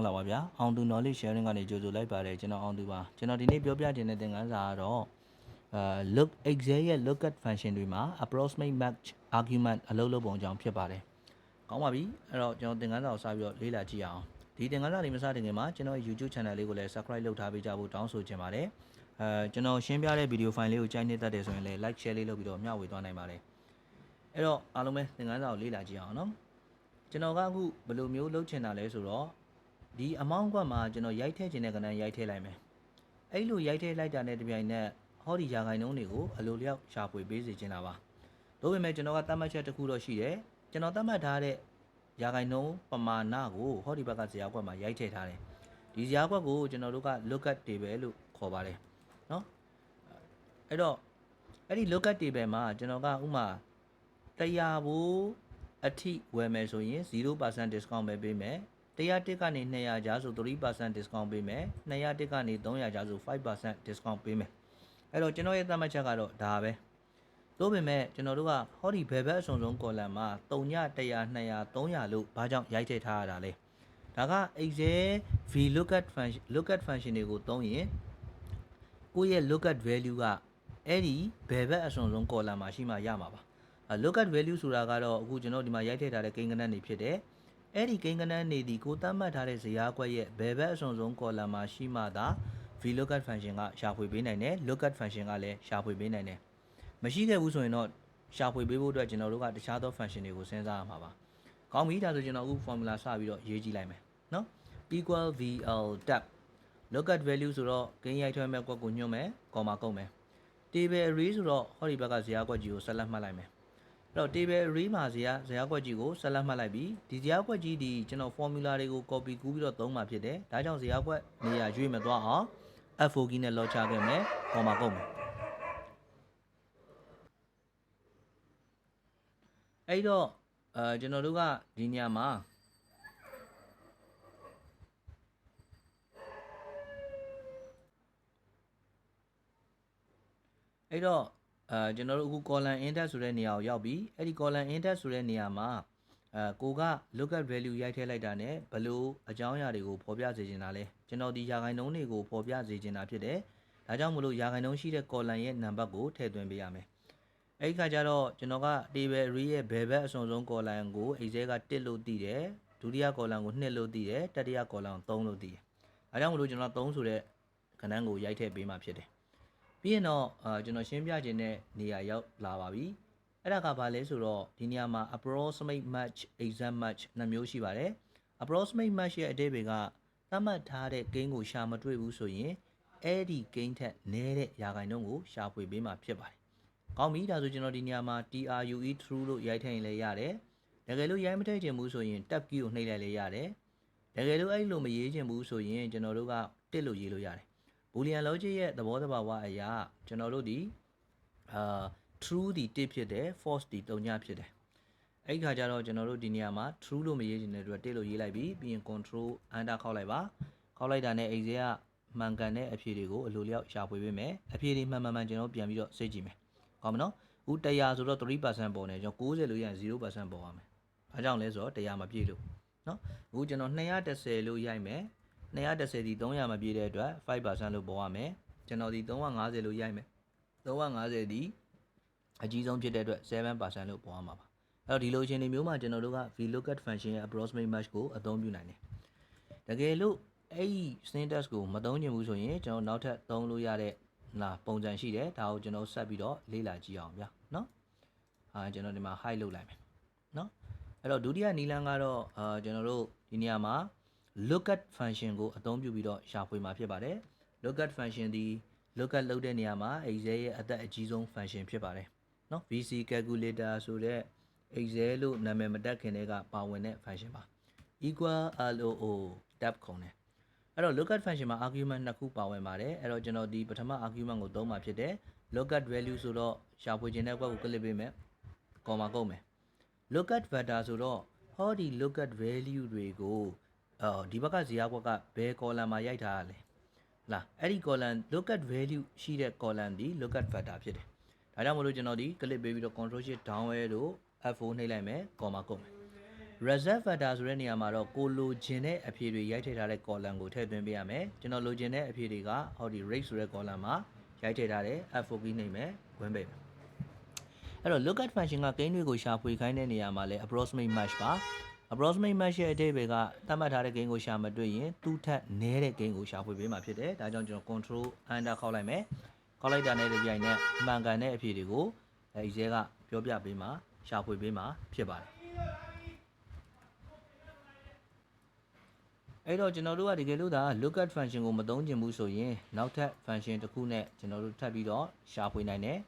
္ဂလာပါဗျာအောင်သူ knowledge sharing ကနေကြိုဆိုလိုက်ပါတယ်ကျွန်တော်အောင်သူပါကျွန်တော်ဒီနေ့ပြောပြခြင်းတဲ့သင်ခန်းစာကတော့အာ look excel ရဲ့ lookup function တွေမှာ approximate match argument အလုပ်လုပ်ပုံကြောင့်ဖြစ်ပါတယ်ကောင်းပါပြီအဲ့တော့ကျွန်တော်သင်ခန်းစာကိုစပြီးတော့လေ့လာကြည့်အောင်ဒီသင်ခန်းစာလေးမစတင်ခင်မှာကျွန်တော်ရဲ့ YouTube channel လေးကိုလည်း subscribe လုပ်ထားပေးကြဖို့တောင်းဆိုချင်ပါတယ်အဲကျွန်တော်ရှင်းပြတဲ့ video file လေးကိုကြိုက်နှစ်သက်တယ်ဆိုရင်လည်း like share လေးလုပ်ပြီးတော့မျှဝေသွားနိုင်ပါတယ်အဲ့တော့အားလုံးပဲသင်ခန်းစာကိုလေ့လာကြည့်အောင်နော်ကျွန်တော်ကအခုဘယ်လိုမျိုးလုပ်ချင်တာလဲဆိုတော့ ဒီအမောင်းကွက်မှာကျွန်တော်ရိုက်ထည့်ခြင်းတဲ့ကဏ္ဍရိုက်ထည့်လိုက်မယ်အဲ့လိုရိုက်ထည့်လိုက်တာနဲ့တပြိုင်နက်ဟောဒီယာဂိုင်နှုံးတွေကိုအလိုလျောက်ရှာဖွေပေးစေချင်တာပါဒါပေမဲ့ကျွန်တော်ကသတ်မှတ်ချက်တစ်ခုတော့ရှိတယ်ကျွန်တော်သတ်မှတ်ထားတဲ့ယာဂိုင်နှုံးပမာဏကိုဟောဒီဘက်ကဇယားကွက်မှာရိုက်ထည့်ထားတယ်ဒီဇယားကွက်ကိုကျွန်တော်တို့က lookup table လို့ခေါ်ပါတယ်နော်အဲ့တော့အဲ့ဒီ lookup table မှာကျွန်တော်ကဥမာ100ဘူးအထိဝယ်မယ်ဆိုရင်0% discount ပဲပေးမယ် 101ကနေ200ကျားဆို3% discount ပေးမယ်201ကနေ300ကျားဆို5% discount ပေးမယ်အဲ့တော့ကျွန်တော်ရဲ့သတ်မှတ်ချက်ကတော့ဒါပဲသို့ပေမဲ့ကျွန်တော်တို့ကဟောဒီဘယ်ဘက်အစုံဆုံး column မှာ3ည100 200 300လို့ဘာကြောင့်ရိုက်ထည့်ထားရတာလဲဒါက excel vlookup function lookup function တွေကိုသုံးရင်ကိုယ့်ရဲ့ lookup value ကအဲ့ဒီဘယ်ဘက်အစုံဆုံး column မှာရှိမှရမှာပါအဲ lookup value ဆိုတာကတော့အခုကျွန်တော်ဒီမှာရိုက်ထည့်ထားတဲ့ကိန်းဂဏန်းတွေဖြစ်တယ် အဲ့ဒီကိန်းဂဏန်းနေဒီကိုသတ်မှတ်ထားတဲ့ဇယားကွက်ရဲ့ဘယ်ဘက်အစုံဆုံး column မှာရှိမှသာ vlookup function ကရှာဖွေပေးနိုင်တယ် lookup function ကလည်းရှာဖွေပေးနိုင်တယ်မရှိခဲ့ဘူးဆိုရင်တော့ရှာဖွေပေးဖို့အတွက်ကျွန်တော်တို့ကတခြားသော function တွေကိုစဉ်းစားရမှာပါကောင်းပြီဒါဆိုကျွန်တော်အခု formula စပြီးတော့ရေးကြည့်လိုက်မယ်နော် equal vl tab lookup value ဆိုတော့ဂိမ်းရိုက်ထွဲမဲ့ကွက်ကိုညွှန်းမယ် comma ကုတ်မယ် table array ဆိုတော့ဟောဒီဘက်ကဇယားကွက်ကြီးကိုဆက်လက်မှတ်လိုက်မယ် အဲ့တော့ table array မှာဇယားဇယားကွက်ကြီးကိုဆက်လက်မှတ်လိုက်ပြီးဒီဇယားကွက်ကြီးဒီကျွန်တော် formula တွေကို copy ကူးပြီးတော့သုံးမှာဖြစ်တယ်ဒါကြောင့်ဇယားကွက်နေရာရွေးမသွားအောင် F4 ကီးနဲ့ lock ချခဲ့မယ် comma ကုတ်မယ်အဲ့တော့အဲကျွန်တော်တို့ကဒီညမှာအဲ့တော့ အဲကျွန်တော်တို့အခု column index ဆိုတဲ့နေရာကိုရောက်ပြီအဲ့ဒီ column index ဆိုတဲ့နေရာမှာအဲကိုက lookup value ရိုက်ထည့်လိုက်တာ ਨੇ ဘလို့အကြောင်းအရာတွေကိုဖော်ပြစေချင်တာလဲကျွန်တော်ဒီရာခိုင်နှုန်းတွေကိုဖော်ပြစေချင်တာဖြစ်တယ်ဒါကြောင့်မလို့ရာခိုင်နှုန်းရှိတဲ့ column ရဲ့ number ကိုထည့်သွင်းပေးရမယ်အဲ့ဒီခါကျတော့ကျွန်တော်က table array ရဲ့ဘယ်ဘက်အစုံဆုံး column ကို excel က1လို့တည်တယ်ဒုတိယ column ကို2လို့တည်တယ်တတိယ column ကို3လို့တည်တယ်ဒါကြောင့်မလို့ကျွန်တော်3ဆိုတဲ့ခဏန်းကိုရိုက်ထည့်ပေးမှဖြစ်တယ် ပြီးရင်တော့အာကျွန်တော်ရှင်းပြခြင်းတဲ့နေရာရောက်လာပါပြီအဲ့ဒါကဘာလဲဆိုတော့ဒီနေရာမှာ approximate match exact match နှစ်မျိုးရှိပါတယ် approximate match ရဲ့အဓိပ္ပာယ်ကသတ်မှတ်ထားတဲ့ gain ကိုရှာမတွေ့ဘူးဆိုရင်အဲ့ဒီ gain ထက်နည်းတဲ့ရာခိုင်နှုန်းကိုရှာဖွေပေးမှာဖြစ်ပါတယ်။ကောင်းပြီဒါဆိုကျွန်တော်ဒီနေရာမှာ true true လို့ရိုက်ထည့်ရင်လည်းရတယ်။တကယ်လို့ရိုက်မထည့်ချင်ဘူးဆိုရင် tab key ကိုနှိပ်လိုက်လည်းရတယ်။တကယ်လို့အဲ့လိုမရေးချင်ဘူးဆိုရင်ကျွန်တော်တို့ကတစ်လို့ရေးလို့ရတယ်။ boolean logic ရဲ့သဘောတဘာဝအရာကျွန်တော်တို့ဒီအာ true ဒီတစ်ဖြစ်တယ် false ဒီတုံညဖြစ်တယ်အဲ့ဒီခါကျတော့ကျွန်တော်တို့ဒီနေရာမှာ true လို့မရေးချင်တဲ့အတွက်တစ်လို့ရေးလိုက်ပြီးပြီးရင် control enter ခောက်လိုက်ပါခောက်လိုက်တာနဲ့ excel ကမှန်ကန်တဲ့အဖြေတွေကိုအလိုလျောက်ရှာဖွေပေးမယ်အဖြေတွေမှန်မှန်မှန်ကျွန်တော်ပြန်ပြီးတော့စိတ်ကြည့်မယ်ကောင်းမနော်အခု100ဆိုတော့3%ပေါ်နေကျွန်တော်90လို့ရရင်0%ပေါ်ပါမယ်ဘာကြောင့်လဲဆိုတော့100မပြည့်လို့နော်အခုကျွန်တော်210လို့ရိုက်မယ် 210ဒီ300မပြည့်တဲ့အတွက်5%လို့ပေါ်ရမယ်ကျွန်တော်ဒီ350လို့ရိုက်မယ်350ဒီအကြီးဆုံးဖြစ်တဲ့အတွက်7%လို့ပေါ်ရမှာပါအဲ့တော့ဒီလိုရှင်တွေမျိုးမှာကျွန်တော်တို့က vlookup function ရဲ့ approximate match ကိုအသုံးပြုနိုင်တယ်တကယ်လို့အဲ့ဒီ syntax ကိုမသုံးချင်ဘူးဆိုရင်ကျွန်တော်နောက်ထပ်သုံးလို့ရတဲ့လာပုံစံရှိတယ်ဒါကိုကျွန်တော်ဆက်ပြီးတော့လေ့လာကြည့်အောင်ဗျာနော်အာကျွန်တော်ဒီမှာ hide လုပ်လိုက်မယ်နော်အဲ့တော့ဒုတိယနီလန်းကတော့အာကျွန်တော်တို့ဒီနေရာမှာ lookup function ကိုအသုံးပြုပြီးတော့ရှာဖွေမှာဖြစ်ပါတယ် lookup function ဒီ lookup လုပ်တဲ့နေရာမှာ excel ရဲ့အသက်အကြီးဆုံး function ဖြစ်ပါတယ်เนาะ VC calculator ဆိုတဲ့ excel လို့နာမည်မတက်ခင်တည်းကပါဝင်တဲ့ function ပါ equal loo tab ခုံတယ်အဲ့တော့ lookup function မှာ argument နှစ်ခုပါဝင်ပါတယ်အဲ့တော့ကျွန်တော်ဒီပထမ argument ကိုသုံးမှာဖြစ်တယ် lookup value ဆိုတော့ရှာဖွေခြင်းတဲ့ကွက်ကို click ပေးမယ် comma ကုတ်မယ် lookup vector ဆိုတော့ဟောဒီ lookup value တွေကို အော်ဒီဘက်ကဇာတ်ကွက်ကဘယ် column မှာရိုက်ထားရလဲလားအဲ့ဒီ column lookup value ရှိတဲ့ column ဒီ lookup vector ဖြစ်တယ်ဒါကြောင့်မလို့ကျွန်တော်ဒီ click ပေးပြီးတော့ control shift down arrow လို့ F4 နှိပ်လိုက်မယ် comma ကုတ်မယ် reserve factor ဆိုတဲ့နေရာမှာတော့ကိုလိုချင်တဲ့အဖြေတွေရိုက်ထည့်ထားတဲ့ column ကိုထည့်သွင်းပေးရမယ်ကျွန်တော်လိုချင်တဲ့အဖြေတွေကဟောဒီ rate ဆိုတဲ့ column မှာရိုက်ထည့်ထားတဲ့ f4 key နှိပ်မယ်ဝင်ပေးမယ်အဲ့တော့ lookat function ကကိန်းတွေကိုရှာဖွေခိုင်းတဲ့နေရာမှာလဲ approximate match ပါ approximate match ရဲ့အဓိပ္ပာယ်ကသတ်မှတ်ထားတဲ့ကိန်းကိုရှာမတွေ့ရင်သူ့ထက်နည်းတဲ့ကိန်းကိုရှာဖွေပေးမှာဖြစ်တယ်ဒါကြောင့်ကျွန်တော် control enter ခေါက်လိုက်မယ်ခေါက်လိုက်တာနဲ့တပြိုင်နက်မှန်ကန်တဲ့အဖြေတွေကိုအဲဒီကျဲကပြောပြပေးမှာရှာဖွေပေးမှာဖြစ်ပါတယ်အဲ့တော့ကျွန်တော်တို့ကတကယ်လို့ဒါ lookat function ကိုမသုံးချင်ဘူးဆိုရင်နောက်ထပ် function တစ်ခုနဲ့ကျွန်တော်တို့ထပ်ပြီးတော့ရှာဖွေနိုင်တယ်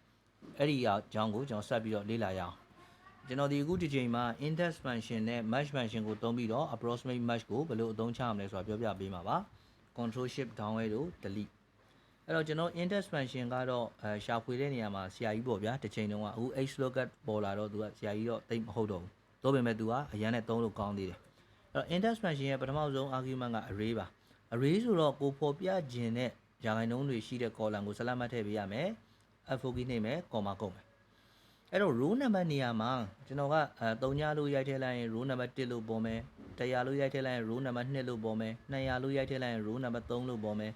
အဲ့ဒီအကြောင်းကိုကျွန်တော်ဆက်ပြီးတော့လေ့လာရအောင် ကျွန်တော်ဒီအခုဒီချိန်မှာ index function နဲ့ match function ကိုသုံးပြီးတော့ approximate match ကိုဘယ်လိုအသုံးချရမလဲဆိုတာပြောပြပေးမှာပါ control shift down arrow တို့ delete အဲ့တော့ကျွန်တော် index function ကတော့အဲရှာဖွေတဲ့နေရာမှာဆရာကြီးပေါ့ဗျာတစ်ချိန်တုန်းကအခု h lookat ပေါ်လာတော့သူကဆရာကြီးတော့တိတ်မဟုတ်တော့ဘူးသို့ပေမဲ့သူကအရန်နဲ့သုံးလို့ကောင်းသေးတယ်အဲ့တော့ index function ရဲ့ပထမဆုံး argument က array ပါ array ဆိုတော့ကိုဖော်ပြခြင်းနဲ့ရာခိုင်နှုန်းတွေရှိတဲ့ column ကိုဆက်လက်မှတ်ထည့်ပေးရမယ် f4 key နှိပ်မယ် comma ကုန်မယ် အဲ့တော့ row number နေရာမှာကျွန်တော်ကအဲ3ညလို့ရိုက်ထည့်လိုက်ရင် row number 1လို့ပေါ်မယ်100လို့ရိုက်ထည့်လိုက်ရင် row number 2လို့ပေါ်မယ်200လို့ရိုက်ထည့်လိုက်ရင် row number 3လို့ပေါ်မယ်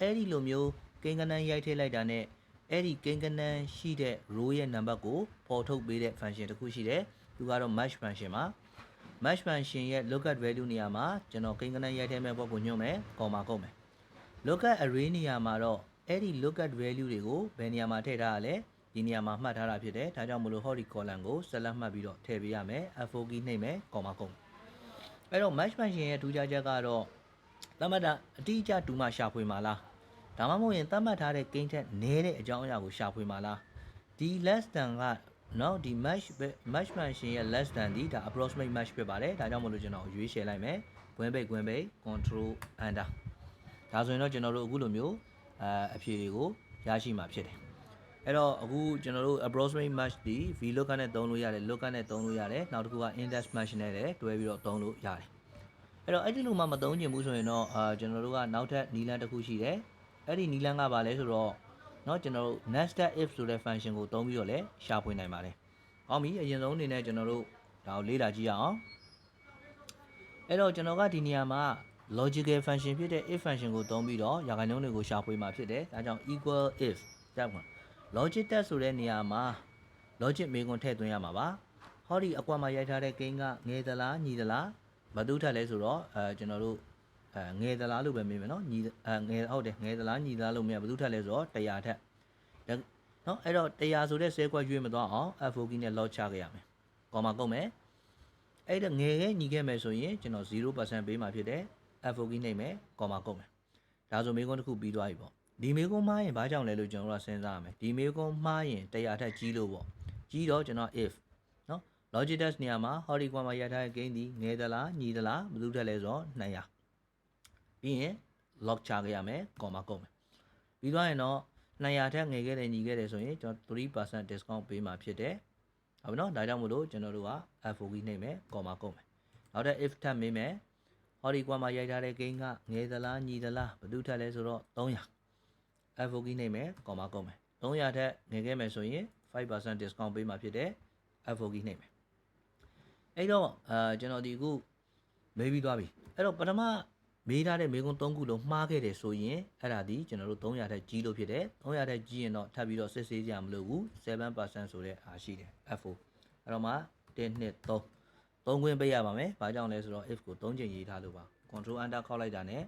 အဲ့ဒီလိုမျိုးကိန်းကနန်းရိုက်ထည့်လိုက်တာနဲ့အဲ့ဒီကိန်းကနန်းရှိတဲ့ row ရဲ့ number ကိုပေါ်ထုတ်ပေးတဲ့ function တစ်ခုရှိတယ်သူကတော့ match function ပါ match function ရဲ့ lookat value နေရာမှာကျွန်တော်ကိန်းကနန်းရိုက်ထည့်မဲ့ဘောကိုညွှန်မယ် comma ကုန်မယ် lookat array နေရာမှာတော့အဲ့ဒီ lookat value တွေကိုဘယ်နေရာမှာထည့်ထားရလဲ ဒီနေရာမှာမှတ်ထားတာဖြစ်တယ်ဒါကြောင့်မလို့ဟောဒီ column ကိုဆက်လက်မှတ်ပြီးတော့ထည့်ပေးရမယ် f4 key နှိပ်မယ် comma ကုန်အဲ့တော့ match function ရဲ့ထူးခြားချက်ကတော့သတ်မှတ်တာအတိအကျတူမှရှာဖွေမှာလားဒါမှမဟုတ်ရင်သတ်မှတ်ထားတဲ့ကိန်းထက်နည်းတဲ့အကြောင်းအရာကိုရှာဖွေမှာလားဒီ less than ကနော်ဒီ match match function ရဲ့ less than ဒီဒါ approximate match ဖြစ်ပါတယ်ဒါကြောင့်မလို့ကျွန်တော်ရွေးချယ်လိုက်မယ်ဂွင်းပိတ်ဂွင်းပိတ် control enter ဒါဆိုရင်တော့ကျွန်တော်တို့အခုလိုမျိုးအဲအဖြေတွေကိုရရှိမှာဖြစ်တယ် အဲ့တော့အခုကျွန်တော်တို့ approximate match ဒီ vlookup နဲ့သုံးလို့ရတယ် lookup နဲ့သုံးလို့ရတယ်နောက်တစ်ခုက index match နဲ့လည်းတွဲပြီးတော့သုံးလို့ရတယ်အဲ့တော့အဲ့ဒီလိုမှမသုံးချင်ဘူးဆိုရင်တော့အာကျွန်တော်တို့ကနောက်ထပ်နီလန်းတစ်ခုရှိတယ်အဲ့ဒီနီလန်းကပါလဲဆိုတော့เนาะကျွန်တော်တို့ nested if ဆိုတဲ့ function ကိုသုံးပြီးတော့လည်းရှာဖွေနိုင်ပါတယ်။ကောင်းပြီအရင်ဆုံးအနေနဲ့ကျွန်တော်တို့ဒါကိုလေ့လာကြည့်ရအောင်။အဲ့တော့ကျွန်တော်ကဒီနေရာမှာ logical function ဖြစ်တဲ့ if function ကိုသုံးပြီးတော့ရာခိုင်နှုန်းတွေကိုရှာဖွေမှာဖြစ်တယ်။ဒါကြောင့် equal if ကြောက်မှာ logic test ဆိုတဲ့နေရာမှာ logic မေးခွန်းထည့်သွင်းရမှာပါ။ဟောဒီအကွာမှာရိုက်ထားတဲ့ကိန်းကငယ်သလားညီသလားဘာတူထက်လဲဆိုတော့အဲကျွန်တော်တို့အဲငယ်သလားလို့ပဲမေးမယ်နော်ညီအဲငယ်ဟုတ်တယ်ငယ်သလားညီသလားလို့မေးဘာတူထက်လဲဆိုတော့100ထက်ဒါနော်အဲ့တော့100ဆိုတဲ့ဆဲကွက်ရွေးမသွားအောင် f4 key နဲ့ lock ချခဲ့ရမယ်။ကော်မာကုန်မယ်။အဲ့ဒါငယ်ရဲ့ညီခဲ့မယ်ဆိုရင်ကျွန်တော်0%ပေးမှာဖြစ်တယ်။ f4 key နှိပ်မယ်ကော်မာကုန်မယ်။ဒါဆိုမေးခွန်းတစ်ခုပြီးသွားပြီပေါ့။ ဒီမေးခွန်းမှားရင်ဘာကြောင့်လဲလို့ကျွန်တော်တို့ကစဉ်းစားရမယ်။ဒီမေးခွန်းမှားရင်100ထက်ကြီးလို့ပေါ့။ကြီးတော့ကျွန်တော် if နော် logic test နေရာမှာ how di ကွာမှာရထားတဲ့ gain ဒီငယ်သလားညီသလားဘယ်သူထက်လဲဆိုတော့200ပြီးရင် lock ချခဲ့ရမယ်ကော်မာကုန်မယ်ပြီးသွားရင်တော့200ထက်ငယ်ခဲ့တယ်ညီခဲ့တယ်ဆိုရင်ကျွန်တော်3% discount ပေးမှာဖြစ်တယ်ဟုတ်ပြီနော်ဒါကြောင့်မို့လို့ကျွန်တော်တို့က F4 key နှိပ်မယ်ကော်မာကုန်မယ်နောက်တဲ့ if ထပ်မေးမယ် how di ကွာမှာရိုက်ထားတဲ့ gain ကငယ်သလားညီသလားဘယ်သူထက်လဲဆိုတော့300 F4 key နှိပ်မယ်ကော်မာကုန်မယ်300ထက်ငယ်ခဲ့မယ်ဆိုရင်5% discount ပေးမှာဖြစ်တယ် F4 key နှိပ်မယ်အဲ့တော့အာကျွန်တော်ဒီအခုမေးပြီးသွားပြီအဲ့တော့ပထမမေးထားတဲ့မေးခွန်း၃ခုလုံးမှားခဲ့တယ်ဆိုရင်အဲ့ဒါဒီကျွန်တော်တို့300ထက်ကြီးလို့ဖြစ်တယ်300ထက်ကြီးရင်တော့ထပ်ပြီးတော့စစ်ဆေးကြမလို့ဘူး7%ဆိုတဲ့အားရှိတယ် F4 အဲ့တော့မှ1 2 3 3ခွင့်ပေးရပါမယ်ဘာကြောင့်လဲဆိုတော့ if ကို3ချိန်ရေးထားလို့ပါ control enter ခောက်လိုက်တာနဲ့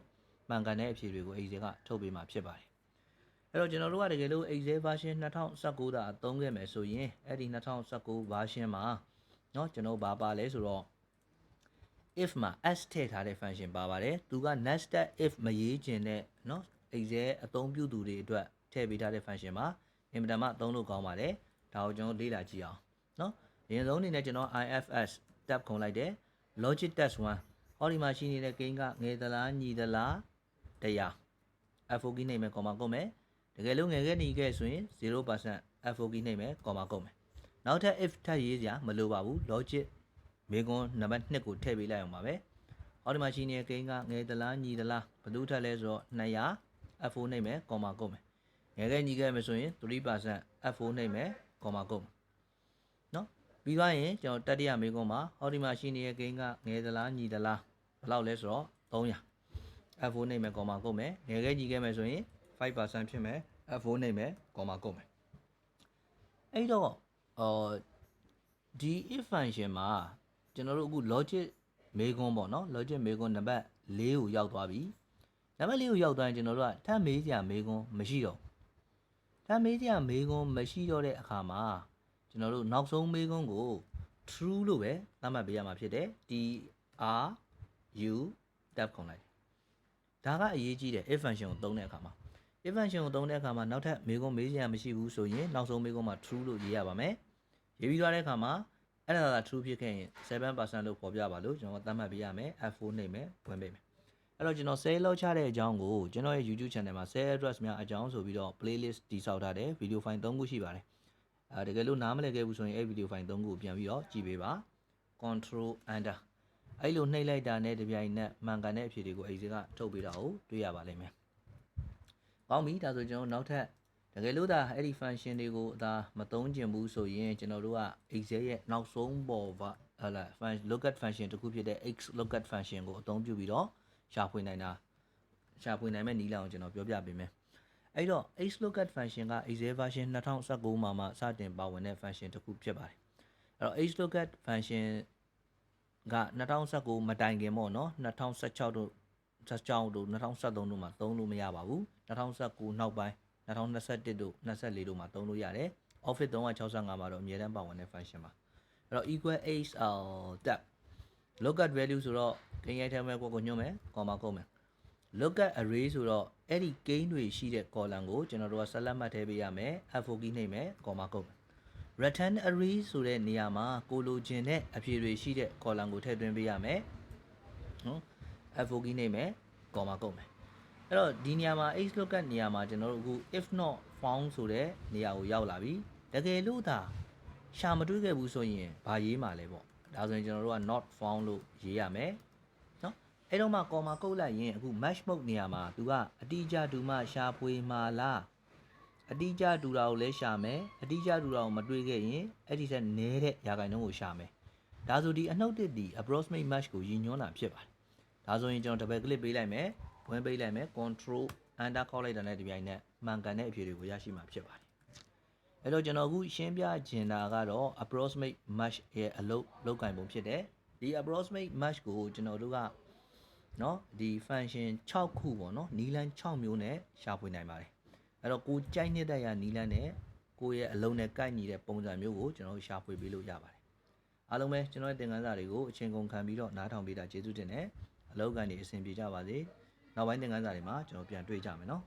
မှန်ကန်တဲ့အဖြေတွေကို excel ကထုတ်ပေးမှာဖြစ်ပါတယ် အဲ့တော့ကျွန်တော်တို့ကတကယ်လို့ excel version 2019တာအသုံးခဲ့မယ်ဆိုရင်အဲ့ဒီ2019 version မှာเนาะကျွန်တော်ဘာပါလဲဆိုတော့ if မှာ s ထည့်ထားတဲ့ function ပါပါတယ်သူက nested if မရေးခြင်းနဲ့เนาะ excel အသုံးပြုသူတွေအတွက်ထည့်ပေးထားတဲ့ function မှာအင်မတန်မှအသုံးလို့ကောင်းပါတယ်ဒါကိုကျွန်တော်လေ့လာကြည့်အောင်เนาะအရင်ဆုံးအနေနဲ့ကျွန်တော် ifs tab ခုံလိုက်တယ် logic test 1ဟောဒီမှာရှိနေတဲ့ gain ကငယ်သလားညီသလားတရား f4 key နှိပ်မယ် comma ကုန်မယ် တကယ်လို့ငယ်ခဲ့ညီခဲ့ဆိုရင်0% f4 key နှိပ်မယ် comma ကုန်မယ်နောက်ထပ် if ထပ်ရေးစရာမလိုပါဘူး logic မေကွန်းနံပါတ်2ကိုထည့်ပေးလိုက်အောင်ပါပဲ။ဟောဒီမှာရှိနေတဲ့ကိန်းကငယ်သလားညီသလားဘယ်သူထက်လဲဆိုတော့200 F4 နှိပ်မယ်ကော်မာကုန်မယ်။ငယ်ခဲ့ညီခဲ့မယ်ဆိုရင်3% F4 နှိပ်မယ်ကော်မာကုန်မယ်။နော်ပြီးသွားရင်ကျွန်တော်တတိယမေးခွန်းမှာဟောဒီမှာရှိနေတဲ့ကိန်းကငယ်သလားညီသလားဘယ်လောက်လဲဆိုတော့300 F4 နေမယ်ကော်မာကုတ်မယ်ငယ်ခဲကြီးခဲ့မယ်ဆိုရင် 5%ဖြစ်မယ် F4 နေမယ်ကော်မာကုတ်မယ်အဲ့တော့အော်ဒီ if function မှာကျွန်တော်တို့အခု logic မေးခွန်းပေါ့နော် logic မေးခွန်းနံပါတ်4ကိုရောက်သွားပြီနံပါတ်4ကိုရောက်သွားရင်ကျွန်တော်တို့ကထပ်မေးစရာမေးခွန်းမရှိတော့ဘူးထပ်မေးစရာမေးခွန်းမရှိတော့တဲ့အခါမှာကျွန်တော်တို့နောက်ဆုံးမေးခွန်းကို true လို့ပဲသတ်မှတ်ပေးရမှာဖြစ်တယ် T R U tab ခေါ်လိုက်တယ်ဒါကအရေးကြီးတယ် if function ကိုသုံးတဲ့အခါမှာ if function ကိုသုံးတဲ့အခါမှာနောက်ထပ်မေးခွန်းမေးစရာမရှိဘူးဆိုရင်နောက်ဆုံးမေးခွန်းမှာ true လို့ရေးရပါမယ်ရေးပြီးသွားတဲ့အခါမှာအဲ့ဒါက true ဖြစ်ခဲ့ရင်7%လို့ပေါ်ပြပါလို့ကျွန်တော်သတ်မှတ်ပေးရမယ် F4 နှိပ်မယ်ဝင်ပေးမယ်အဲ့တော့ကျွန်တော် sale လောက်ချတဲ့အကြောင်းကိုကျွန်တော်ရဲ့ YouTube channel မှာ sale address များအကြောင်းဆိုပြီးတော့ playlist တည်ဆောက်ထားတယ် video file 3ခုရှိပါတယ်အဲတကယ်လို့နားမလည်ခဲ့ဘူးဆိုရင်အဲ့ video file 3ခုကိုပြန်ပြီးတော့ကြည့်ပေးပါ control enter အဲ့လိုနှိပ်လိုက်တာနဲ့တပြိုင်နက်မှန်ကန်တဲ့အဖြေတွေကိုအဲ့ဒီကထုတ်ပေးတာကိုတွေ့ရပါလိမ့်မယ်။ ကောင်းပြီဒါဆိုကျွန်တော်နောက်ထပ်တကယ်လို့ဒါအဲ့ဒီ function တွေကိုအသာမသုံးကျင်ဘူးဆိုရင်ကျွန်တော်တို့က excel ရဲ့နောက်ဆုံးပေါ်ကဟလာ function lookat function တစ်ခုဖြစ်တဲ့ x lookat function ကိုအသုံးပြုပြီးတော့ရှာဖွေနိုင်တာရှာဖွေနိုင်မဲ့နည်းလမ်းကိုကျွန်တော်ပြောပြပေးမယ်။အဲ့တော့ x lookat function က excel version 2019မှာမှစတင်ပါဝင်တဲ့ function တစ်ခုဖြစ်ပါတယ်။အဲ့တော့ x lookat function က2019မတိုင်ခင်ပေါ့နော်2016တို့ 16တို့2013တို့မှာသုံးလို့မရပါဘူး2019နောက်ပိုင်း2021တို့24တို့မှာသုံးလို့ရတယ် Office 365မှာတော့အမြဲတမ်းပါဝင်တဲ့ function ပါအဲ့တော့ equal h tab lookat value ဆိုတော့ဂိမ်းရိုက်ထဲမှာကိုကိုညွှန်းမယ် comma ကုန်းမယ် lookat array ဆိုတော့အဲ့ဒီဂိမ်းတွေရှိတဲ့ column ကိုကျွန်တော်တို့ကဆက်လက်မှတ်ထည့်ပေးရမယ် F4 key နှိပ်မယ် comma ကုန်းမယ် return array ဆိုတဲ့နေရာမှာကိုလိုချင်တဲ့အဖြေတွေရှိတဲ့ column ကိုထည့်သွင်းပေးရမယ်နော် F4 key နေမယ် comma ကုန်မယ်အဲ့တော့ဒီနေရာမှာ h lookup နေရာမှာကျွန်တော်တို့အခု if not found ဆိုတဲ့နေရာကိုရောက်လာပြီတကယ်လို့သာရှာမတွေ့ခဲ့ဘူးဆိုရင်ဘာရေးမှာလဲပေါ့ဒါဆိုရင်ကျွန်တော်တို့က not found လို့ရေးရမယ်နော်အဲ့တော့မှ comma ကုတ်လိုက်ရင်အခု match mode နေရာမှာသူကအတိအကျတူမှရှာဖွေမှာလားအတိအကျတူတာကိုလည်းရှာမယ်အတိအကျတူတာကိုမတွေ့ခဲ့ရင်အဲ့ဒီဆက်နဲတဲ့ရာဂိုင်နှုန်းကိုရှာမယ်ဒါဆိုဒီအနှုတ်တစ်ဒီ approximate match ကိုရည်ညွှန်းတာဖြစ်ပါတယ် ဒါဆိုရင်ကျွန်တော် double click ပေးလိုက်မယ်ဝင်ပေးလိုက်မယ် control enter ခေါက်လိုက်တာနဲ့ဒီပြိုင်နဲ့မှန်ကန်တဲ့အဖြေတွေကိုရရှိမှာဖြစ်ပါတယ်အဲ့တော့ကျွန်တော်အခုရှင်းပြချင်တာကတော့ approximate match ရဲ့အလုပ်လုပ်ကင်ပုံဖြစ်တယ်ဒီ approximate match ကိုကျွန်တော်တို့ကเนาะဒီ function 6ခုပေါ့เนาะနီလန်း6မျိုးနဲ့ရှာဖွေနိုင်ပါတယ်အဲ့တော့ကိုကြိုက်နေတဲ့ရနီလန်းနဲ့ကိုရဲ့အလုံးနဲ့ကိုက်ညီတဲ့ပုံစံမျိုးကိုကျွန်တော်တို့ရှာဖွေပေးလို့ရပါတယ်အားလုံးပဲကျွန်တော်ရဲ့သင်ခန်းစာတွေကိုအချိန်ကုန်ခံပြီးတော့နားထောင်ပေးတာကျေးဇူးတင်တယ် အလောက်ကန်နေအဆင်ပြေကြပါစေနောက်ပိုင်းသင်ခန်းစာတွေမှာကျွန်တော်ပြန်တွေ့ကြမယ်နော်